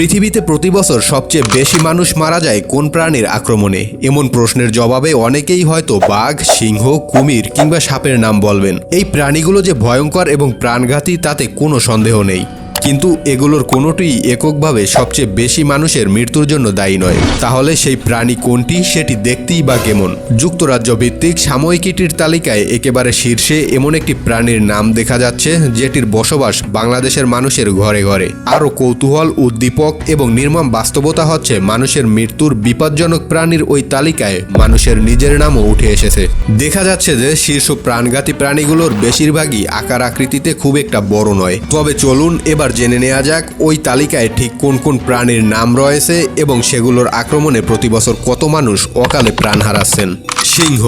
পৃথিবীতে প্রতি বছর সবচেয়ে বেশি মানুষ মারা যায় কোন প্রাণীর আক্রমণে? এমন প্রশ্নের জবাবে অনেকেই হয়তো বাঘ, সিংহ, কুমির কিংবা সাপের নাম বলবেন। এই প্রাণীগুলো যে ভয়ঙ্কর এবং প্রাণঘাতী, তাতে কোনো সন্দেহ নেই। কিন্তু এগুলোর কোনোটিই এককভাবে সবচেয়ে বেশি মানুষের মৃত্যুর জন্য দায়ী নয়। তাহলে সেই প্রাণী কোনটি সেটি দেখতেই বা কেমন? যুক্তরাজ্য ভিত্তিক সাময়িকীটির তালিকায় একেবারে শীর্ষে এমন একটি প্রাণীর নাম দেখা যাচ্ছে, যেটির বসবাস বাংলাদেশের মানুষের ঘরে ঘরে। আরও কৌতূহল, উদ্দীপক এবং নির্মম বাস্তবতা হচ্ছে মানুষের মৃত্যুর বিপজ্জনক প্রাণীর ওই তালিকায় মানুষের নিজের নামও উঠে এসেছে। দেখা যাচ্ছে যে শীর্ষ প্রাণঘাতী প্রাণীগুলোর বেশিরভাগই আকার আকৃতিতে খুব একটা বড় নয়। তবে চলুন এবার জেনে নেওয়া যাক, ওই তালিকায় ঠিক কোন কোন প্রাণীর নাম রয়েছে এবং সেগুলোর আক্রমণে প্রতি বছর কত মানুষ অকালে প্রাণ হারাচ্ছেন। সিংহ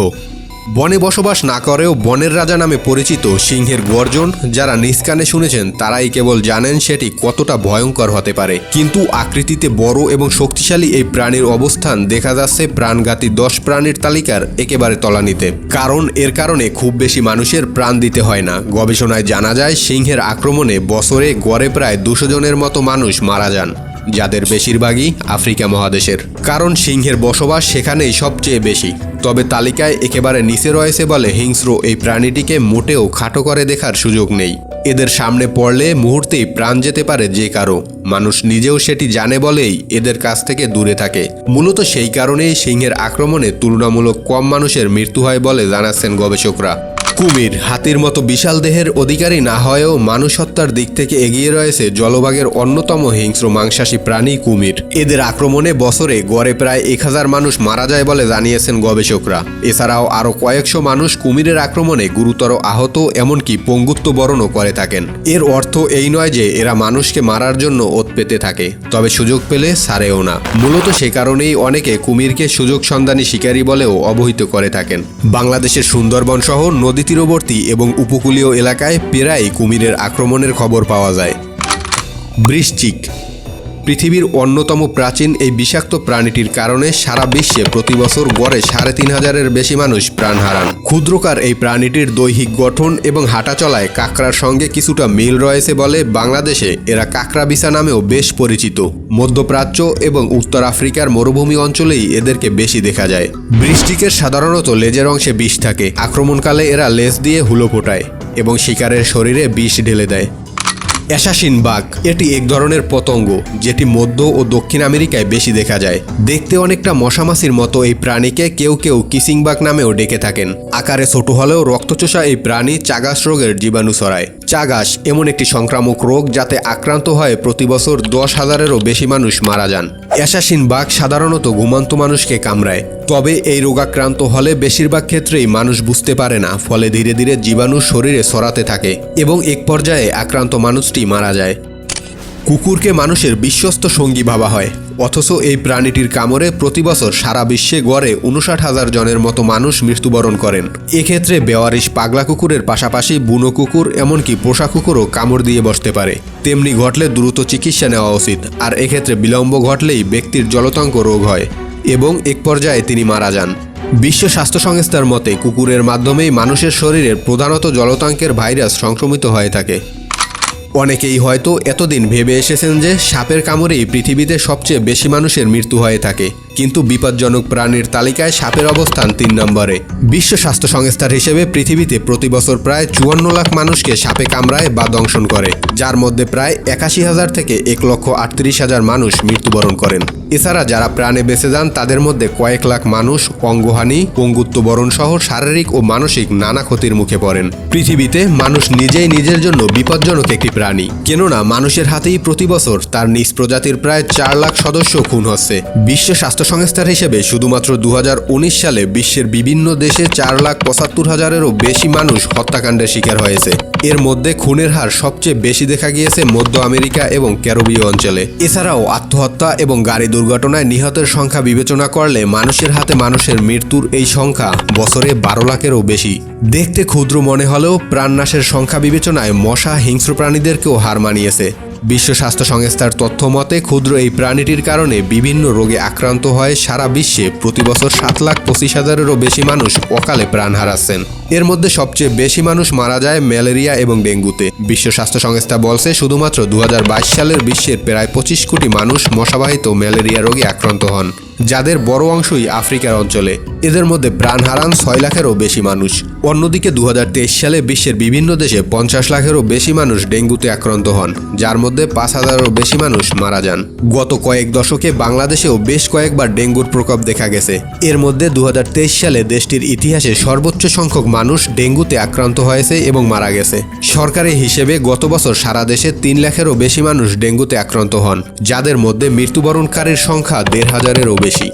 বনে বসবাস না করেও বনের রাজা নামে পরিচিত সিংহের গর্জন, যারা নিজ কানে শুনেছেন, তারাই কেবল জানেন সেটি কতটা ভয়ঙ্কর হতে পারে। কিন্তু আকৃতিতে বড় এবং শক্তিশালী এই প্রাণীর অবস্থান দেখা যাচ্ছে প্রাণঘাতী দশ প্রাণীর তালিকার একেবারে তলানিতে। কারণ এর কারণে খুব বেশি মানুষের প্রাণ দিতে হয় না। গবেষণায় জানা যায়, সিংহের আক্রমণে বছরে গড়ে প্রায় দুশো জনের মতো মানুষ মারা যান, যাদের বেশিরভাগই আফ্রিকা মহাদেশের। কারণ সিংহের বসবাস সেখানেই সবচেয়ে বেশি। তবে তালিকায় একেবারে নিচে রয়েছে বলে হিংস্র এই প্রাণীটিকে মোটেও খাটো করে দেখার সুযোগ নেই। এদের সামনে পড়লে মুহূর্তেই প্রাণ যেতে পারে যে কারও। মানুষ নিজেও সেটি জানে বলেই এদের কাছ থেকে দূরে থাকে। মূলত সেই কারণেই সিংহের আক্রমণে তুলনামূলক কম মানুষের মৃত্যু হয় বলে জানাচ্ছেন গবেষকরা। কুমির, হাতির মতো বিশাল দেহের অধিকারী না হয়েও মানুষ হত্যার দিক থেকে এগিয়ে রয়েছে জলভাগের অন্যতম হিংস্র মাংসাশী প্রাণী কুমির। এদের আক্রমণে বছরে গড়ে প্রায় এক হাজার মানুষ মারা যায় বলে জানিয়েছেন গবেষকরা। এছাড়াও আরও কয়েকশো মানুষ কুমিরের আক্রমণে গুরুতর আহত, এমনকি পঙ্গুত্ব বরণও করে থাকেন। এর অর্থ এই নয় যে এরা মানুষকে মারার জন্য ওত পেতে থাকে, তবে সুযোগ পেলে সারেও না। মূলত সে কারণেই অনেকে কুমিরকে সুযোগ সন্ধানী শিকারী বলেও অবহিত করে থাকেন। বাংলাদেশের সুন্দরবন সহ নদী তীরবর্তী এবং উপকূলীয় এলাকায় প্রায় কুমিরের আক্রমণের খবর পাওয়া যায়। বৃশ্চিক পৃথিবীর অন্যতম প্রাচীন এই বিষাক্ত প্রাণীটির কারণে সারা বিশ্বে প্রতি বছর গড়ে সাড়ে তিন হাজারের বেশি মানুষ প্রাণ হারান। ক্ষুদ্রকার এই প্রাণীটির দৈহিক গঠন এবং হাঁটাচলায় কাঁকড়ার সঙ্গে কিছুটা মিল রয়েছে বলে বাংলাদেশে এরা কাঁকড়া বিছা নামেও বেশ পরিচিত। মধ্যপ্রাচ্য এবং উত্তর আফ্রিকার মরুভূমি অঞ্চলেই এদেরকে বেশি দেখা যায়। বৃষ্টিকের সাধারণত লেজের অংশে বিষ থাকে। আক্রমণকালে এরা লেজ দিয়ে হুলো ফোটায় এবং শিকারের শরীরে বিষ ঢেলে দেয়। অ্যাসাসিন বাঘ। এটি এক ধরনের পতঙ্গ, যেটি মধ্য ও দক্ষিণ আমেরিকায় বেশি দেখা যায়। দেখতে অনেকটা মশামাছির মতো এই প্রাণীকে কেউ কেউ কিসিং বাঘ নামেও ডেকে থাকেন। আকারে ছোট হলেও রক্তচোষা এই প্রাণী চাগাস রোগের জীবাণু ছড়ায়। চাগাস এমন একটি সংক্রামক রোগ যাতে আক্রান্ত হয়ে প্রতি বছর দশ হাজারেরও বেশি মানুষ মারা যান। অ্যাসাসিন বাঘ সাধারণত ঘুমান্ত মানুষকে কামড়ায়। তবে এই রোগাক্রান্ত হলে বেশিরভাগ ক্ষেত্রেই মানুষ বুঝতে পারে না, ফলে ধীরে ধীরে জীবাণু শরীরে সরাতে থাকে এবং এক পর্যায়ে আক্রান্ত মানুষটি মারা যায়। কুকুরকে মানুষের বিশ্বস্ত সঙ্গী ভাবা হয়। অথচ এই প্রাণীটির কামড়ে প্রতি বছর সারা বিশ্বে গড়ে উনষাট হাজার জনের মতো মানুষ মৃত্যুবরণ করেন। এক্ষেত্রে বেওয়ারিশ পাগলা কুকুরের পাশাপাশি বুনো কুকুর, এমনকি পোষা কুকুরও কামড় দিয়ে বসতে পারে। তেমনি ঘটলে দ্রুত চিকিৎসা নেওয়া উচিত, আর এক্ষেত্রে বিলম্ব ঘটলেই ব্যক্তির জলতঙ্ক রোগ হয়, এবং এক পর্যায়ে তিনি মারা যান। বিশ্ব স্বাস্থ্য সংস্থার মতে কুকুরের মাধ্যমেই মানুষের শরীরের প্রধানত জলতাঙ্কের ভাইরাস সংক্রমিত হয়ে থাকে। অনেকেই হয়তো এতদিন ভেবে এসেছেন যে সাপের কামড়েই পৃথিবীতে সবচেয়ে বেশি মানুষের মৃত্যু হয়ে থাকে। কিন্তু বিপজ্জনক প্রাণীর তালিকায় সাপের অবস্থান তিন নম্বরে। বিশ্ব স্বাস্থ্য সংস্থার হিসেবে পৃথিবীতে প্রতি বছর প্রায় চুয়ান্ন লাখ মানুষকে সাপে কামড়ায় বা দংশন করে, যার মধ্যে প্রায় একাশি হাজার থেকে এক লক্ষ আটত্রিশ হাজার মানুষ মৃত্যুবরণ করেন। এছাড়া যারা প্রাণে বেঁচে যান, তাদের মধ্যে কয়েক লাখ মানুষ অঙ্গহানি পঙ্গুত্ব বরণ সহ শারীরিক ও মানসিক নানা ক্ষতির মুখে পড়েন। পৃথিবীতে মানুষ নিজেই নিজের জন্য বিপজ্জনক একটি প্রাণী। কেননা মানুষের হাতেই প্রতি বছর তার নিজ প্রজাতির প্রায় চার লাখ সদস্য খুন হচ্ছে। বিশ্ব স্বাস্থ্য সংস্থার হিসেবে শুধুমাত্র দু হাজার উনিশ সালে বিশ্বের বিভিন্ন দেশে চার লাখ পঁচাত্তর হাজারেরও বেশি মানুষ হত্যাকাণ্ডের শিকার হয়েছে। এর মধ্যে খুনের হার সবচেয়ে বেশি দেখা গিয়েছে মধ্য আমেরিকা এবং ক্যারোবীয় অঞ্চলে। এছাড়াও আত্মহত্যা এবং গাড়ি দুর্ঘটনায় নিহতের সংখ্যা বিবেচনা করলে মানুষের হাতে মানুষের মৃত্যুর এই সংখ্যা বছরে বারো লাখেরও বেশি। দেখতে ক্ষুদ্র মনে হলেও প্রাণনাশের সংখ্যা বিবেচনায় মশা, হিংস্র প্রাণীদেরকেও হার মানিয়েছে। বিশ্ব স্বাস্থ্য সংস্থার তথ্য মতে ক্ষুদ্র এই প্রাণীটির কারণে বিভিন্ন রোগে আক্রান্ত হয় সারা বিশ্বে। প্রতি বছর সাত লাখ পঁচিশ হাজারেরও বেশি মানুষ অকালে প্রাণ হারাচ্ছেন। এর মধ্যে সবচেয়ে বেশি মানুষ মারা যায় ম্যালেরিয়া এবং ডেঙ্গুতে। বিশ্ব স্বাস্থ্য সংস্থা বলছে, শুধুমাত্র দু সালের বিশ্বের প্রায় পঁচিশ কোটি মানুষ মশাবাহিত ম্যালেরিয়া রোগে আক্রান্ত হন, যাদের বড় অংশই আফ্রিকার অঞ্চলে। এদের মধ্যে প্রাণ হারান ছয় লাখেরও বেশি মানুষ। অন্যদিকে দু হাজার তেইশ সালে বিশ্বের বিভিন্ন দেশে পঞ্চাশ লাখেরও বেশি মানুষ ডেঙ্গুতে আক্রান্ত হন, যার মধ্যে পাঁচ হাজারেরও বেশি মানুষ মারা যান। গত কয়েক দশকে বাংলাদেশেও বেশ কয়েকবার ডেঙ্গুর প্রকোপ দেখা গেছে। এর মধ্যে দু হাজার তেইশ সালে দেশটির ইতিহাসে সর্বোচ্চ সংখ্যক মানুষ ডেঙ্গুতে আক্রান্ত হয়েছে এবং মারা গেছে। সরকারি হিসেবে গত বছর সারা দেশে তিন লাখেরও বেশি মানুষ ডেঙ্গুতে আক্রান্ত হন, যাদের মধ্যে মৃত্যুবরণকারীর সংখ্যা দেড় হাজারেরও বেশি।